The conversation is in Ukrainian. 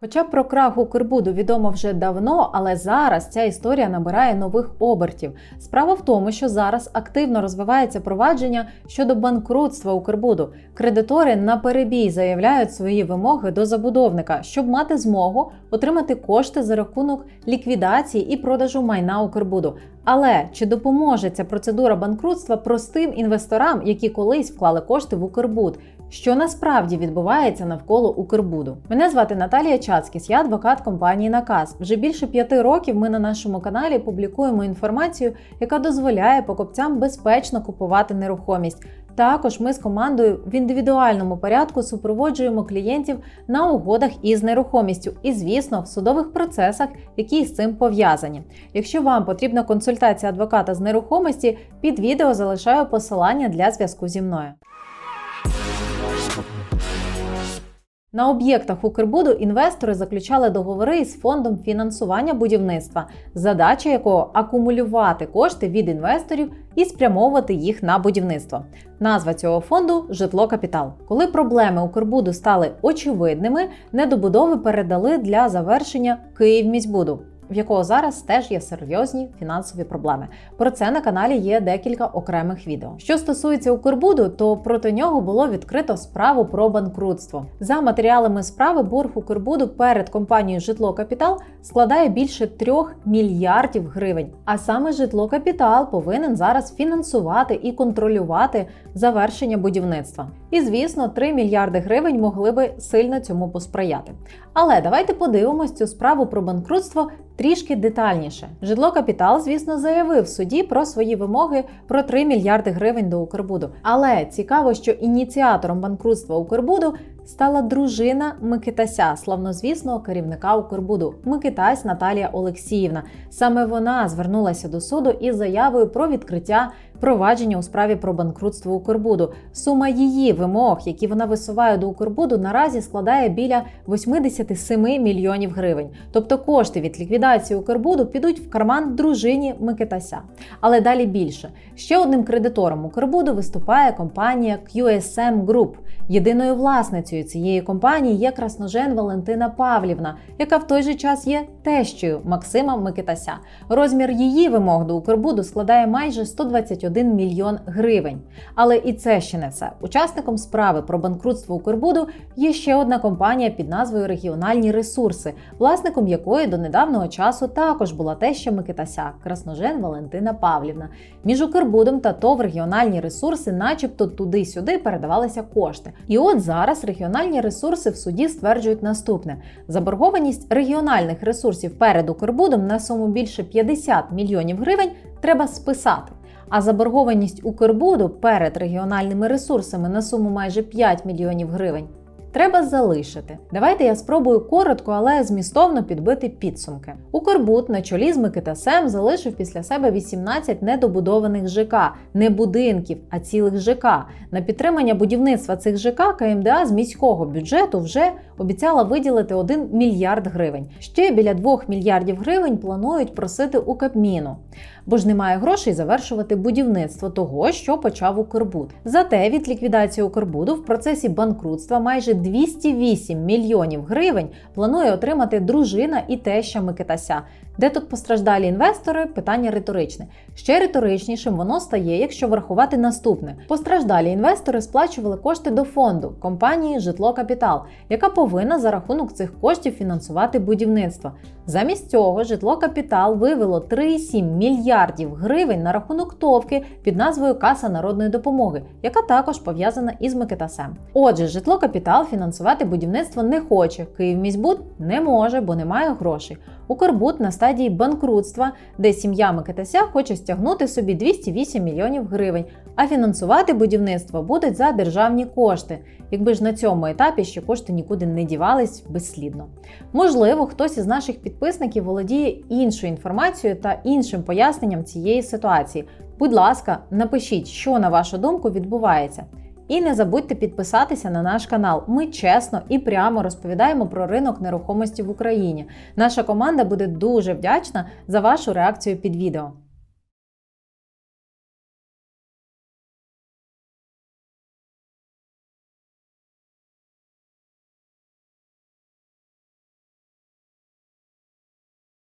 Хоча про крах Укрбуду відомо вже давно, але зараз ця історія набирає нових обертів. Справа в тому, що зараз активно розвивається провадження щодо банкрутства Укрбуду. Кредитори на перебій заявляють свої вимоги до забудовника, щоб мати змогу отримати кошти за рахунок ліквідації і продажу майна Укрбуду. Але чи допоможе ця процедура банкрутства простим інвесторам, які колись вклали кошти в Укрбуд? Що насправді відбувається навколо Укрбуду? Мене звати Наталія Чацкіс, я адвокат компанії Наказ. Вже більше п'яти років ми на нашому каналі публікуємо інформацію, яка дозволяє покупцям безпечно купувати нерухомість. Також ми з командою в індивідуальному порядку супроводжуємо клієнтів на угодах із нерухомістю і, звісно, в судових процесах, які з цим пов'язані. Якщо вам потрібна консультація адвоката з нерухомості, під відео залишаю посилання для зв'язку зі мною. На об'єктах Укрбуду інвестори заключали договори із фондом фінансування будівництва, задача якого акумулювати кошти від інвесторів і спрямовувати їх на будівництво. Назва цього фонду житло капітал. Коли проблеми Укрбуду стали очевидними, недобудови передали для завершення Київміськбуду в якого зараз теж є серйозні фінансові проблеми. Про це на каналі є декілька окремих відео. Що стосується Укрбуду, то проти нього було відкрито справу про банкрутство. За матеріалами справи борг Укрбуду перед компанією Житло Капітал складає більше 3 мільярдів гривень. А саме житло Капітал повинен зараз фінансувати і контролювати завершення будівництва. І звісно, 3 мільярди гривень могли би сильно цьому посприяти. Але давайте подивимось цю справу про банкрутство трішки детальніше. Житло Капітал, звісно, заявив суді про свої вимоги про 3 мільярди гривень до Укрбуду. Але цікаво, що ініціатором банкрутства Укрбуду стала дружина Микитася, славнозвісного керівника Укрбуду Микитась Наталія Олексіївна. Саме вона звернулася до суду із заявою про відкриття провадження у справі про банкрутство Укрбуду. Сума її вимог, які вона висуває до Укрбуду, наразі складає біля 87 мільйонів гривень. Тобто кошти від ліквідації Укрбуду підуть в карман дружині Микитася. Але далі більше ще одним кредитором Укрбуду виступає компанія QSM Group. Єдиною власницею цієї компанії є красножен Валентина Павлівна, яка в той же час є тещою Максима Микитася. Розмір її вимог до Укрбуду складає майже 121 мільйон гривень. Але і це ще не все. Учасником справи про банкрутство Укрбуду є ще одна компанія під назвою Регіональні ресурси, власником якої до недавнього часу також була теща Микитася, красножен Валентина Павлівна. Між Укрбудом та ТОВ регіональні ресурси, начебто туди-сюди передавалися кошти. І от зараз регіональні ресурси в суді стверджують наступне: заборгованість регіональних ресурсів перед Укрбудом на суму більше 50 мільйонів гривень треба списати. А заборгованість Укрбуду перед регіональними ресурсами на суму майже 5 мільйонів гривень треба залишити. Давайте я спробую коротко, але змістовно підбити підсумки. Укрбуд на чолі з Микитасем залишив після себе 18 недобудованих ЖК, не будинків, а цілих ЖК. На підтримання будівництва цих ЖК КМДА з міського бюджету вже обіцяла виділити 1 мільярд гривень. Ще біля 2 мільярдів гривень планують просити у Кабміну, бо ж немає грошей завершувати будівництво того, що почав Укрбуд. Зате від ліквідації Укрбуду в процесі банкрутства майже 208 мільйонів гривень планує отримати дружина і теща Микитася. Де тут постраждалі інвестори? Питання риторичне. Ще риторичнішим воно стає, якщо врахувати наступне: постраждалі інвестори сплачували кошти до фонду компанії Житло Капітал, яка повинна за рахунок цих коштів фінансувати будівництво. Замість цього житло Капітал вивело 3,7 мільярдів гривень на рахунок товки під назвою Каса народної допомоги, яка також пов'язана із Микитасем. Отже, житло Капітал фінансувати будівництво не хоче. Київміськбуд не може, бо немає грошей. Укрбуд на стадії банкрутства, де сім'я Микитася хоче стягнути собі 208 мільйонів гривень, а фінансувати будівництво будуть за державні кошти, якби ж на цьому етапі ще кошти нікуди не дівались безслідно. Можливо, хтось із наших підписників володіє іншою інформацією та іншим поясненням цієї ситуації. Будь ласка, напишіть, що на вашу думку відбувається. І не забудьте підписатися на наш канал. Ми чесно і прямо розповідаємо про ринок нерухомості в Україні. Наша команда буде дуже вдячна за вашу реакцію під відео.